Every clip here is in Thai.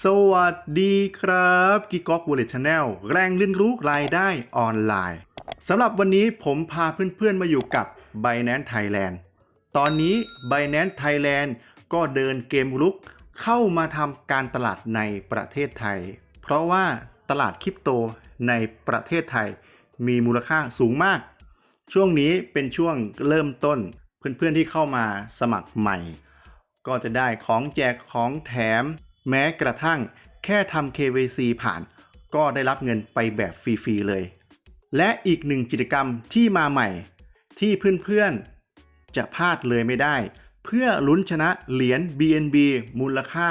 สวัสดีครับกิกก๊อกวอลเล็ตชาแนลแรงเรียนรู้รายได้ออนไลน์สำหรับวันนี้ผมพาเพื่อนๆมาอยู่กับ Binance Thailand ตอนนี้ Binance Thailand ก็เดินเกมลุกเข้ามาทำการตลาดในประเทศไทย เพราะว่าตลาดคริปโตในประเทศไทย มีมูลค่าสูงมาก ช่วงนี้เป็นช่วงเริ่มต้น เพื่อนๆที่เข้ามาสมัครใหม่ ก็จะได้ของแจกของแถม แม้กระทั่งแค่ทำ KYC ผ่าน ก็ได้รับเงินไปแบบฟรีๆเลย และอีกหนึ่งกิจกรรมที่มาใหม่ ที่เพื่อนๆ จะพลาดเลยไม่ได้ เพื่อลุ้นชนะเหรียญ BNB มูลค่า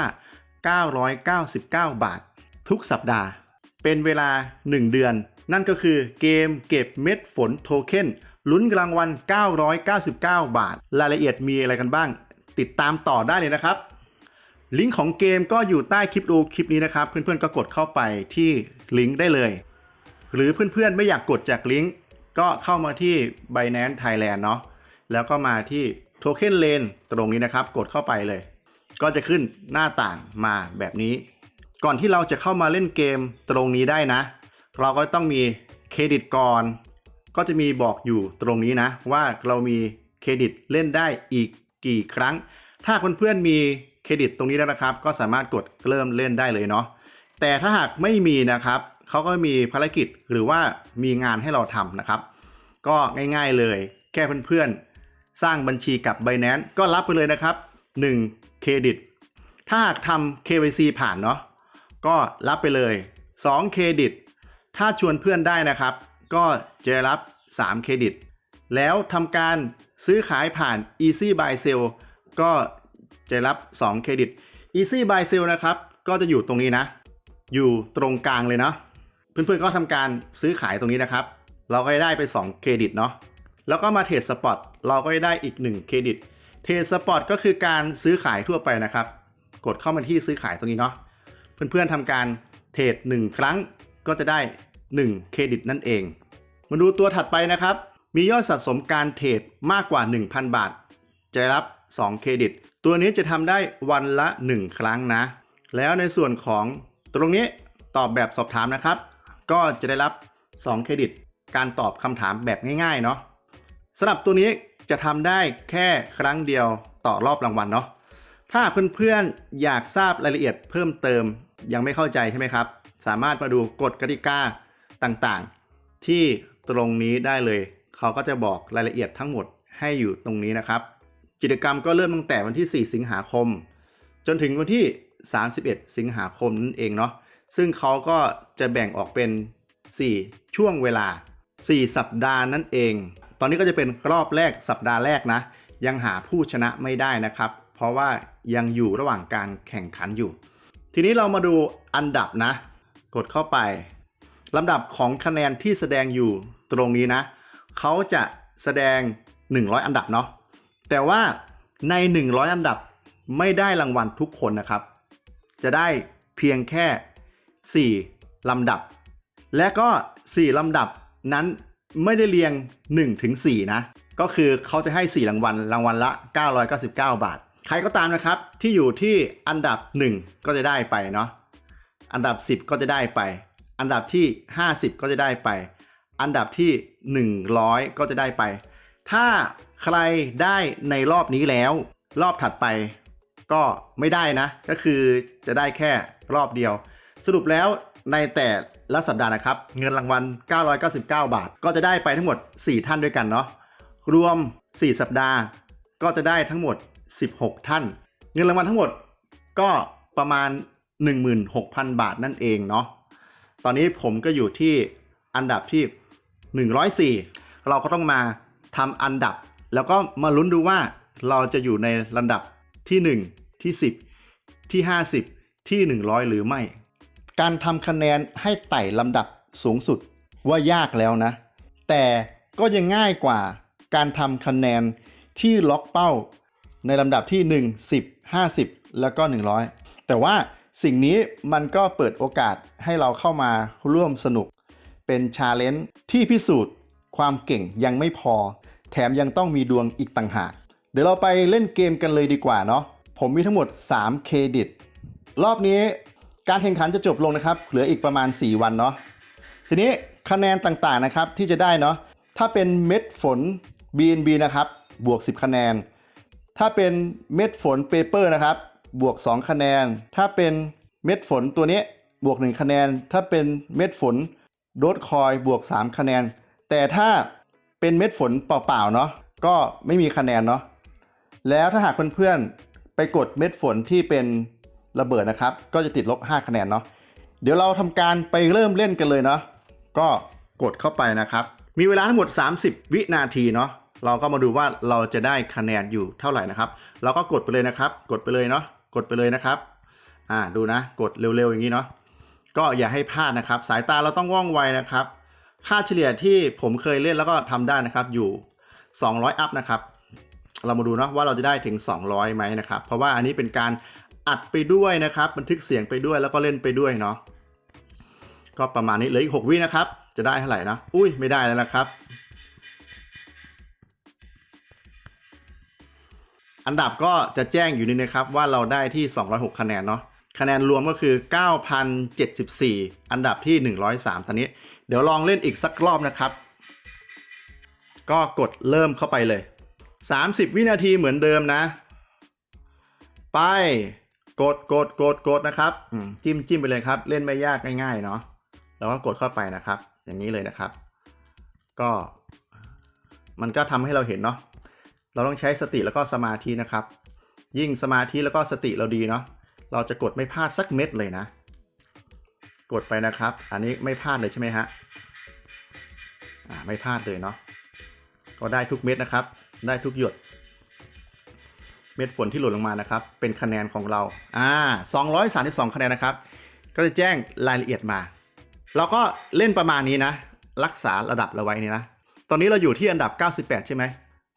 999 บาท ทุกสัปดาห์ เป็นเวลา 1 เดือน นั่นก็คือเกมเก็บเม็ดฝนโทเค็นลุ้นรางวัล 999 บาท รายละเอียดมีอะไรกันบ้าง ติดตามต่อได้เลยนะครับ ลิงก์ของเกมก็อยู่ใต้คลิปดูคลิปนี้นะครับ เพื่อนๆก็กดเข้าไปที่ลิงก์ได้เลย หรือเพื่อนๆไม่อยากกดจากลิงก์ก็เข้ามาที่ Binance Thailand เนาะแล้วก็มาที่ Token Lane ตรงนี้นะครับ กดเข้าไปเลย ก็จะขึ้นหน้าต่างมาแบบนี้ ก่อนที่เราจะเข้ามาเล่นเกมตรงนี้ได้นะ เราก็ต้องมีเครดิตก่อน ก็จะมีบอกอยู่ตรงนี้นะ ว่าเรามีเครดิตเล่นได้อีกกี่ครั้ง ถ้าเพื่อนๆมี เครดิตตรงนี้แล้วนะครับ ก็สามารถกดเริ่มเล่นได้เลยเนาะแต่ถ้าหากไม่มีนะครับเขาก็มีภารกิจหรือว่ามีงานให้เราทำนะครับ ก็ง่ายๆเลยแค่เพื่อนๆ สร้างบัญชีกับ Binance ก็รับไปเลยนะครับ1เครดิตถ้าหากทำ KYC ผ่านเนาะก็รับไปเลย2เครดิตถ้าชวนเพื่อนได้นะครับ ก็จะรับ3เครดิตแล้วทำการซื้อขายผ่าน Easy Buy Sell ก็ จะรับ 2 เครดิต Easy Buy Sell นะครับ ก็จะอยู่ตรงนี้นะ อยู่ตรงกลางเลยเนาะเพื่อนๆก็ทำการซื้อขายตรงนี้นะครับ เราก็ได้ไป 2 เครดิตเนาะแล้วก็มาเทรดสปอตเราก็ได้อีก 1 เครดิตเทรดสปอตก็คือการซื้อขายทั่วไปนะครับ กดเข้ามาที่ซื้อขายตรงนี้เนาะเพื่อนๆทำการเทรด1 ครั้งก็จะได้ 1 เครดิตนั่นเอง มาดูตัวถัดไปนะครับ มียอดสะสมการเทรดมากกว่า 1,000 บาท จะได้รับ 2 เครดิต ตัวนี้จะทำได้วันละ 1 ครั้งนะ แล้วในส่วนของตรงนี้ตอบแบบสอบถามนะครับ ก็จะได้รับ 2 เครดิต การตอบคำถามแบบง่ายๆเนาะสำหรับตัวนี้จะทำได้แค่ครั้งเดียวต่อรอบรางวัลเนาะถ้าเพื่อนๆอยากทราบรายละเอียดเพิ่มเติมยังไม่เข้าใจใช่ไหมครับ สามารถมาดูกฎกติกาต่างๆ ที่ตรงนี้ได้เลย เขาก็จะบอกรายละเอียดทั้งหมดให้อยู่ตรงนี้นะครับ กิจกรรมก็เริ่มตั้งแต่วันที่ 4 สิงหาคม จนถึงวันที่ 31 สิงหาคมนั่นเองเนาะซึ่งเขาก็จะแบ่งออกเป็น 4 ช่วงเวลา 4 สัปดาห์นั่นเอง ตอนนี้ก็จะเป็นรอบแรกสัปดาห์แรกนะ ยังหาผู้ชนะไม่ได้นะครับ เพราะว่ายังอยู่ระหว่างการแข่งขันอยู่ ทีนี้เรามาดูอันดับนะ กดเข้าไปลำดับของคะแนนที่แสดงอยู่ตรงนี้นะ เขาจะแสดง 100 อันดับเนาะ แต่ว่าใน 100 อันดับไม่ได้รางวัลทุกคนนะครับ จะได้เพียงแค่ 4 ลำดับ และก็ 4 ลำดับนั้นไม่ได้เรียง1ถึง4นะ ก็คือเขาจะให้ 4 รางวัล รางวัลละ 999 บาท ใครก็ตามนะครับ ที่อยู่ที่อันดับ 1 ก็จะได้ไปเนาะ อันดับ 10 ก็จะได้ไป อันดับที่ 50 ก็จะได้ไป อันดับที่ 100 ก็จะได้ไป ถ้า ใครได้ในรอบนี้แล้ว รอบถัดไปก็ไม่ได้นะ ก็คือจะได้แค่รอบเดียว สรุปแล้วในแต่ละสัปดาห์นะครับ เงินรางวัล 999 บาท ก็จะได้ไปทั้งหมด 4 ท่านด้วยกันเนาะรวม 4 สัปดาห์ ก็จะได้ทั้งหมด 16 ท่าน เงินรางวัลทั้งหมดก็ประมาณ 16,000 บาทนั่นเองเนาะตอนนี้ผมก็อยู่ที่อันดับที่ 104 เราก็ต้องมาทำอันดับ แล้วก็มาลุ้นดูว่าเราจะอยู่ในลำดับที่ 1 ที่ 10 ที่ 50 ที่ 100 หรือไม่ การทำคะแนนให้ไต่ลำดับสูงสุดว่ายากแล้วนะ แต่ก็ยังง่ายกว่าการทำคะแนนที่ล็อกเป้า ในลำดับที่ 1 10 50 แล้วก็ 100 แต่ว่าสิ่งนี้มันก็เปิดโอกาสให้เราเข้ามาร่วมสนุก เป็นชาเลนจ์ที่พิสูจน์ความเก่งยังไม่พอ แถมยังต้องมีดวงอีกต่างหาก เดี๋ยวเราไปเล่นเกมกันเลยดีกว่าเนาะผมมีทั้งหมด 3 เครดิต รอบนี้การแข่งขันจะจบลงนะครับ เหลืออีกประมาณ 4 วันเนาะทีนี้คะแนนต่างๆนะครับที่จะได้เนาะถ้าเป็นเม็ดฝน BNB นะครับบวก 10 คะแนน ถ้าเป็นเม็ดฝนเปเปอร์นะครับบวก 2 คะแนน ถ้าเป็นเม็ดฝนตัวนี้บวก 1 คะแนน ถ้าเป็นเม็ดฝนโดดคอยบวก 3 คะแนน แต่ถ้า เป็นเม็ดฝนเปล่าๆเนาะก็ไม่มีคะแนนเนาะแล้วถ้าหากเพื่อนๆไปกดเม็ดฝนที่เป็นระเบิดนะครับ ก็จะติดลบ 5 คะแนนเนาะเดี๋ยวเราทำการไปเริ่มเล่นกันเลยเนาะก็กดเข้าไปนะครับ มีเวลาทั้งหมด 30 วินาทีเนาะเราก็มาดูว่าเราจะได้คะแนนอยู่เท่าไหร่นะครับ เราก็กดไปเลยนะครับ กดไปเลยเนาะกดไปเลยนะครับ อ่าดูนะ กดเร็วๆอย่างนี้เนาะก็อย่าให้พลาดนะครับ สายตาเราต้องว่องไวนะครับ ค่าเฉลี่ยที่ผมเคยเล่นแล้วก็ทำได้นะครับอยู่ 200 อัพนะครับ เรามาดูเนาะว่าเราจะได้ถึง 200ไหมนะครับ เพราะว่าอันนี้เป็นการอัดไปด้วยนะครับ บันทึกเสียงไปด้วยแล้วก็เล่นไปด้วยเนาะก็ประมาณนี้เหลืออีก 6 วินะครับ จะได้เท่าไหร่นะ อุ้ยไม่ได้แล้วนะครับ อันดับก็จะแจ้งอยู่นี่นะครับว่าเราได้ที่ 206 คะแนนเนาะคะแนนรวมก็คือ 9,074 อันดับที่ 103ตอนนี้ ดี๋ยวลองเล่นอีกสักรอบนะครับ ก็กดเริ่มเข้าไปเลย 30 วินาทีเหมือนเดิมนะ ไป กดกดกดกดนะครับจิ้มจิ้มไปเลยครับ เล่นไม่ยากง่ายๆเนาะแล้วก็กดเข้าไปนะครับ อย่างนี้เลยนะครับ ก็ มันก็ทำให้เราเห็นเนาะเราต้องใช้สติแล้วก็สมาธินะครับ ยิ่งสมาธิแล้วก็สติเราดีเนาะเราจะกดไม่พลาดสักเม็ดเลยนะ กดไปนะครับ อันนี้ไม่พลาดเลยใช่ไหมฮะอ่าไม่พลาดเลยเนาะก็ได้ทุกเม็ดนะครับ ได้ทุกหยด เม็ดฝนที่หล่นลงมานะครับ เป็นคะแนนของเราอ่า232 คะแนนนะครับ ก็จะแจ้งรายละเอียดมา เราก็เล่นประมาณนี้นะ รักษาระดับเราไว้นี่นะ ตอนนี้เราอยู่ที่อันดับ 98 ใช่ไหม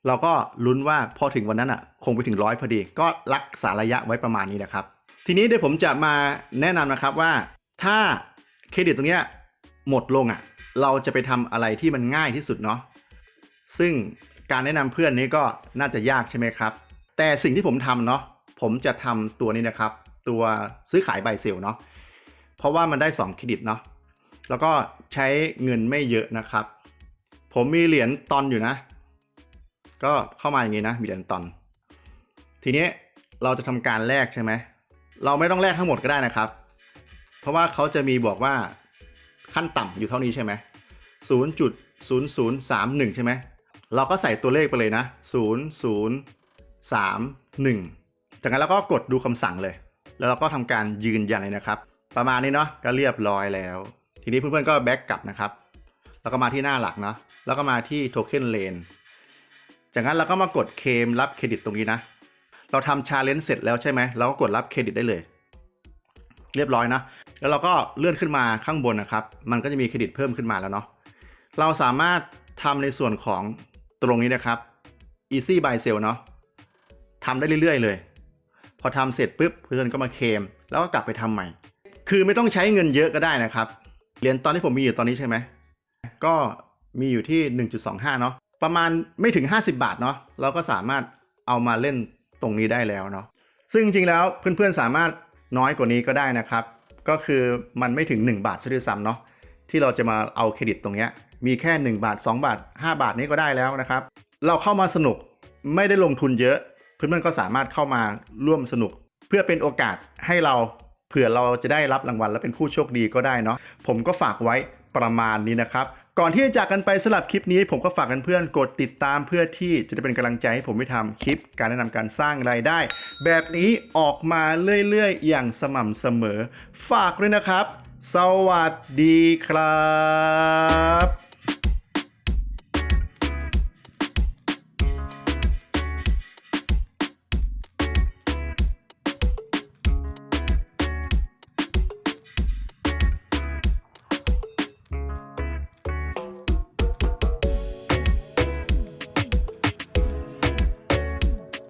เราก็ลุ้นว่าพอถึงวันนั้นอะ คงไปถึงร้อยพอดี ก็รักษาระยะไว้ประมาณนี้นะครับ ทีนี้เดี๋ยวผมจะมาแนะนำนะครับว่า ถ้าเครดิตตรงเนี้ยหมดลงอะ เราจะไปทำอะไรที่มันง่ายที่สุดเนาะซึ่งการแนะนำเพื่อนนี้ก็น่าจะยากใช่ไหมครับ แต่สิ่งที่ผมทำเนาะผมจะทำตัวนี้นะครับ ตัวซื้อขายใบเซลเนาะเพราะว่ามันได้ 2 เครดิตเนาะแล้วก็ใช้เงินไม่เยอะนะครับ ผมมีเหรียญตอนอยู่นะ ก็เข้ามาอย่างนี้นะ มีเหรียญตอน ทีนี้เราจะทำการแลกใช่ไหม เราไม่ต้องแลกทั้งหมดก็ได้นะครับ เพราะว่าเขาจะมีบอกว่าขั้นต่ำอยู่เท่านี้ใช่ไหม0.0031ใช่ไหมเราก็ใส่ตัวเลขไปเลยนะ0031จากนั้นเราก็กดดูคำสั่งเลย แล้วเราก็ทำการยืนยันเลยนะครับ ประมาณนี้เนาะก็เรียบร้อยแล้ว ทีนี้เพื่อนๆก็แบ็กกลับนะครับ แล้วก็มาที่หน้าหลักเนาะแล้วก็มาที่โทเค็นเลนจากนั้นเราก็มากดเคมรับเครดิตตรงนี้นะ เราทำชาเลนจ์เสร็จแล้วใช่ไหมเราก็กดรับเครดิตได้เลย เรียบร้อยนะ แล้วเราก็เลื่อนขึ้นมาข้างบนนะครับ มันก็จะมีเครดิตเพิ่มขึ้นมาแล้วเนาะ เราสามารถทำในส่วนของตรงนี้นะครับ easy buy sell เนาะทำได้เรื่อยๆ เลย พอทำเสร็จปุ๊บเพื่อนก็มาเคม แล้วก็กลับไปทำใหม่ คือไม่ต้องใช้เงินเยอะก็ได้นะครับ เหรียญตอนที่ผมมีอยู่ตอนนี้ใช่ไหม ก็มีอยู่ที่ 1.25 เนาะ ประมาณไม่ถึง 50 บาทเนาะ เราก็สามารถเอามาเล่นตรงนี้ได้แล้วเนาะ ซึ่งจริงๆแล้วเพื่อนๆสามารถน้อยกว่านี้ก็ได้นะครับ ก็คือมันไม่ถึง 1 บาทซะด้วยซ้ำเนาะที่เราจะมาเอาเครดิตตรงเนี้ยมีแค่ 1 บาท 2 บาท 5 บาทนี้ก็ได้แล้วนะครับ เราเข้ามาสนุกไม่ได้ลงทุนเยอะ เพื่อนๆก็สามารถเข้ามาร่วมสนุก เพื่อเป็นโอกาสให้เราเผื่อเราจะได้รับรางวัลและเป็นผู้โชคดีก็ได้เนาะผมก็ฝากไว้ประมาณนี้นะครับ ก่อนที่จะจากกันไปสลับคลิปนี้ ผมก็ฝากกันเพื่อนกดติดตามเพื่อที่จะได้เป็นกำลังใจให้ผมไปทำคลิป การแนะนำการสร้างรายได้ แบบนี้ออกมาเรื่อยๆ อย่างสม่ำเสมอ ฝากด้วยนะครับ สวัสดีครับ